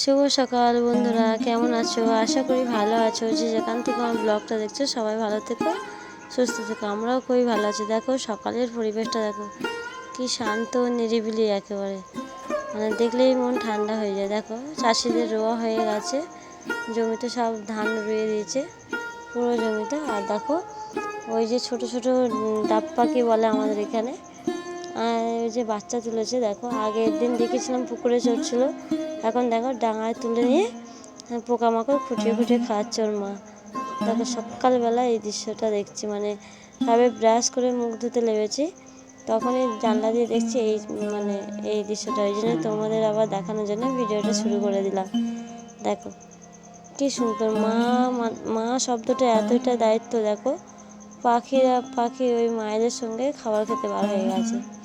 শুভ সকাল বন্ধুরা, কেমন আছো? আশা করি ভালো আছো। যে যেখান থেকে আমার ব্লগটা দেখছ, সবাই ভালো থেকো, সুস্থ থেকো। আমরাও খুবই ভালো আছি। দেখো, সকালের পরিবেশটা দেখো, কি শান্ত, নিরিবিলি একেবারে। মানে দেখলেই মন ঠান্ডা হয়ে যায়। দেখো, চাষিদের রোয়া হয়ে গেছে। জমিতে সব ধান রুয়ে দিয়েছে, পুরো জমিতে আর দেখো, ওই যে ছোট ছোট পাখি বলে আমাদের এখানে আর যে বাচ্চা তুলেছে, দেখো, আগের দিন দেখেছিলাম পুকুরে চড়ছিল। এখন দেখো, ডাঙায় তুলে নিয়ে পোকামাকড় খুঁটিয়ে খুঁটিয়ে খাওয়াচ্ছে ওর মা। দেখো, সকালবেলা এই দৃশ্যটা দেখছি মানে ভাবে ব্রাশ করে মুখ ধুতে লেগেছি। তখনই জানলা দিয়ে দেখছি এই মানে এই দৃশ্যটা, ওই জন্য তোমাদের আবার দেখানোর জন্য ভিডিওটা শুরু করে দিলাম। দেখো, কি সুন্দর, মা- মা শব্দটা এতটা দায়িত্ব, দেখো। পাখিরা, পাখি ওই মায়েদের সঙ্গে খাবার খেতে বার হয়ে গেছে।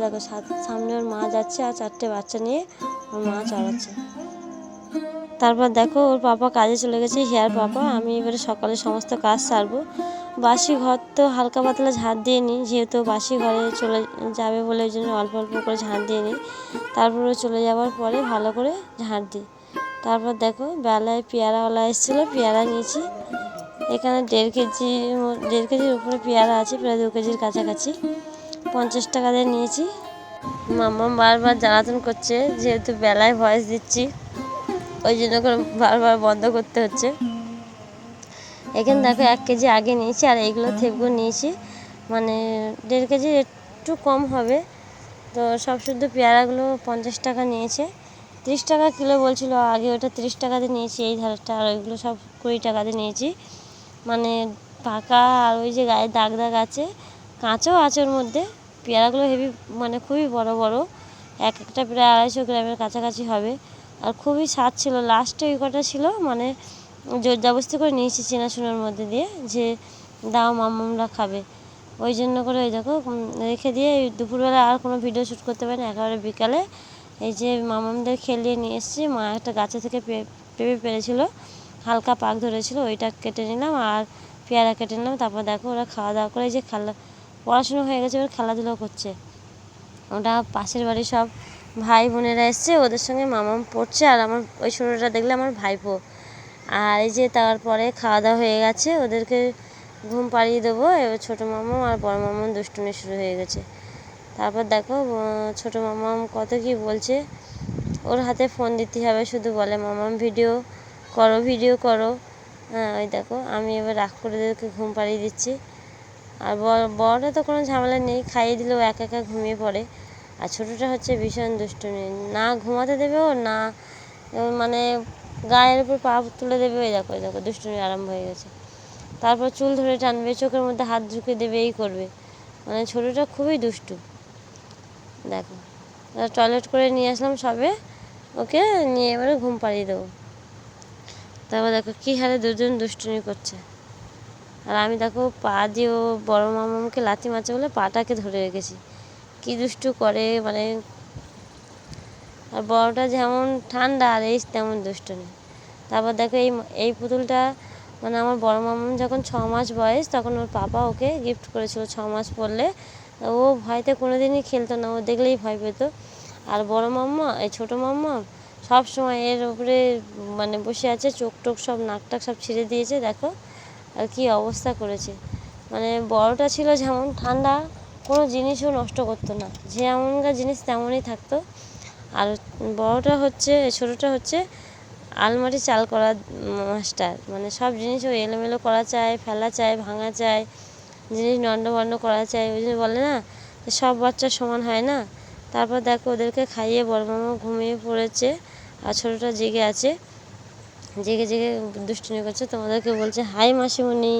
দেখো সামনে ওর মা যাচ্ছে আর চারটে বাচ্চা নিয়ে ওর মা চড়াচ্ছে তারপর দেখো, ওর পাপা কাজে চলে গেছে, হেয়ার পাপা। আমি এবারে সকালে সমস্ত কাজ সারবো। বাসি ঘর তো হালকা পাতলা ঝাঁট দিয়ে নিই, যেহেতু বাসি ঘরে চলে যাবে বলে ওই জন্য অল্প অল্প করে ঝাঁট দিয়ে নিই। তারপরে চলে যাওয়ার পরে ভালো করে ঝাঁট দিই। তারপর দেখো, বেলায় পেয়ারাওয়ালা এসেছিল, পেয়ারা নিয়েছি। এখানে দেড় কেজি, দেড় কেজির উপরে পেয়ারা আছে, প্রায় দু কেজির কাছাকাছি। পঞ্চাশ টাকা দিয়ে নিয়েছি। মাম্মা বারবার জ্বালাতন করছে, যেহেতু বেলায় ভয়েস দিচ্ছি, ওই জন্য করে বারবার বন্ধ করতে হচ্ছে। এখানে দেখো এক কেজি আগে নিয়েছি, আর এইগুলো থেকগুলো নিয়েছি। মানে দেড় কেজি একটু কম হবে। তো সব শুদ্ধ পেয়ারাগুলো পঞ্চাশ টাকা নিয়েছে। তিরিশ টাকা কিলো বলছিল, আগে ওটা তিরিশ টাকাতে নিয়েছি, এই ধারটা, আর ওইগুলো সব কুড়ি টাকাতে নিয়েছি। মানে পাকা আর ওই যে গায়ে দাগ দাগ আছে কাঁচও আছে ওর মধ্যে। পেয়ারাগুলো হেভি মানে খুবই বড় বড়। এক একটা প্রায় আড়াইশো গ্রামের কাছাকাছি হবে। আর খুবই স্বাদ ছিল। লাস্টে ওই কটা ছিল মানে জোর জবস্তি করে নিয়েছি চেনাশোনার মধ্যে দিয়ে যে দাও মামুমরা খাবে। ওই জন্য করে ওই দেখো রেখে দিয়ে দুপুরবেলা আর কোনো ভিডিও শ্যুট করতে পারি না একেবারে বিকালে এই যে মামামদের খেলিয়ে নিয়ে এসেছি। মা একটা গাছে থেকে পেঁপে পেরেছিল। হালকা পাক ধরেছিল। ওইটা কেটে নিলাম আর পেয়ারা কেটে নিলাম। তারপর দেখো ওরা খাওয়া দাওয়া করে যে খেলা পড়াশুনো হয়ে গেছে, এবার খেলাধুলো করছে। ওটা পাশের বাড়ির সব ভাই বোনেরা এসছে, ওদের সঙ্গে মামাম পড়ছে, আর আমার ওই ছোটোটা দেখলে আমার ভাইপো। আর এই যে তারপরে খাওয়া দাওয়া হয়ে গেছে, ওদেরকে ঘুম পাড়িয়ে দেবো, এবার ছোটো মামাম আর বড় মামাম দুষ্টুমি শুরু হয়ে গেছে। তারপর দেখো ছোটো মামাম কত কি বলছে, ওর হাতে ফোন দিতে হবে, শুধু বলে, মামাম ভিডিও করো ভিডিও করো। হ্যাঁ ওই দেখো, আমি এবার রাগ করে ওদেরকে ঘুম পাড়িয়ে দিচ্ছি। আর বড় বড়টা তো কোনো ঝামেলা নেই, খাইয়ে দিলেও একা একা ঘুমিয়ে পড়ে। আর ছোটোটা হচ্ছে ভীষণ দুষ্টুমি। না ঘুমাতে দেবে ও না মানে গায়ের উপর পা তুলে দেবে ওই দেখো ওই দেখো, দুষ্টুমি আরম্ভ হয়ে গেছে। তারপর চুল ধরে টানবে, চোখের মধ্যে হাত ঢুকে দেবে, এই করবে। মানে ছোটোটা খুবই দুষ্টু। দেখো টয়লেট করে নিয়ে আসলাম সবে। ওকে নিয়ে এবারে ঘুম পাড়িয়ে দেবো। তারপর দেখো কী হারে দুজন দুষ্টুমি করছে। আর আমি দেখো পা দিয়ে ও বড় মামাকে লাথি মারছে বলে পাটাকে ধরে রেখেছি। কী দুষ্টু করে মানে আর বড়টা যেমন ঠান্ডা, আর এই তেমন দুষ্টু নেই। তারপর দেখো এই এই পুতুলটা মানে আমার বড় মামুন যখন ছ মাস বয়স, তখন ওর পাপা ওকে গিফট করেছিল ছ মাস পড়লে। ও ভয়তে কোনো দিনই খেলতো না, ও দেখলেই ভয় পেতো। আর বড় মাম্মা, এই ছোটো মাম্মা সব সময় এর উপরে মানে বসে আছে চোখ টোক সব নাক টাক সব ছিঁড়ে দিয়েছে, দেখো। আর কি অবস্থা করেছে। মানে বড়টা ছিল যেমন ঠান্ডা, কোনো জিনিসও নষ্ট করতো না। যে এমনকার জিনিস তেমনই থাকতো। আর বড়টা হচ্ছে, ছোটোটা হচ্ছে আলমারি চাল করা মাস্টার। মানে সব জিনিস ও এলোমেলো করা চায় ফেলা চায় ভাঙা চায় জিনিস নন্ডভন্ড করা চায় ওই জন্য বলে না সব বাচ্চা সমান হয় না। তারপর দেখো ওদেরকে খাইয়ে বড় মামা ঘুমিয়ে পড়েছে, আর ছোটোটা জেগে আছে। জেগে জেগে দুষ্টুমি করছে, তোমাদেরকে বলছে, হাই মাসিমণি।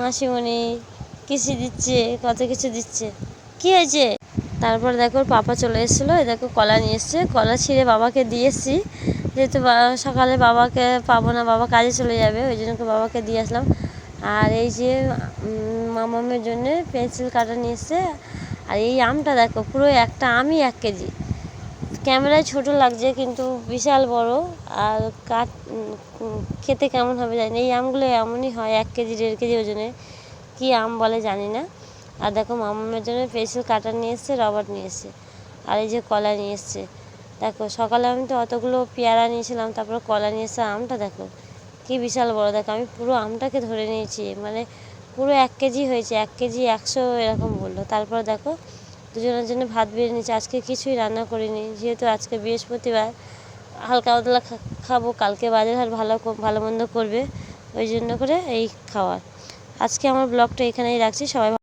মাসিমণি কিসি দিচ্ছে, কত কিছু দিচ্ছে, কি হয়েছে? তারপর দেখো পাপা চলে এসেছিল দেখো কলা নিয়ে এসছে, কলা ছিঁড়ে বাবাকে দিয়েছি, যেহেতু সকালে বাবাকে পাবো না, বাবা কাজে চলে যাবে, ওই জন্য বাবাকে দিয়ে আসলাম। আর এই যে মামামের জন্যে পেন্সিল কাটা নিয়ে এসছে, আর এই আমটা দেখো, পুরো একটা আমই এক কেজি। ক্যামেরায় ছোট লাগছে, কিন্তু বিশাল বড়। আর কাট খেতে কেমন হবে জানি না। এই আমগুলো এমনই হয়, এক কেজি, দেড় কেজি ওজনে। কী আম বলে জানি না। আর দেখো, মামামের জন্য পেন্সিল কাটার নিয়ে এসছে রবার নিয়ে এসছে। আর এই যে কলা নিয়ে এসছে। দেখো, সকালে আমি তো অতগুলো পেয়ারা নিয়েছিলাম, তারপরে কলা নিয়ে এসে আমটা দেখো, কি বিশাল বড়। দেখো, আমি পুরো আমটাকে ধরে নিয়েছি। মানে পুরো এক কেজি হয়েছে, এক কেজি একশো এরকম বলল। তারপর দেখো দুজনের জন্য ভাত বেড়ে নিয়েছি, আজকে কিছুই রান্না করিনি, যেহেতু আজকে বৃহস্পতিবার, হালকা পাতলা খাব, কালকে বাজার হাট ভালো ভালো মন্দ করবে, ওই জন্য করে এই খাওয়ার। আজকে আমার ব্লগটা এখানেই রাখছি, সবাই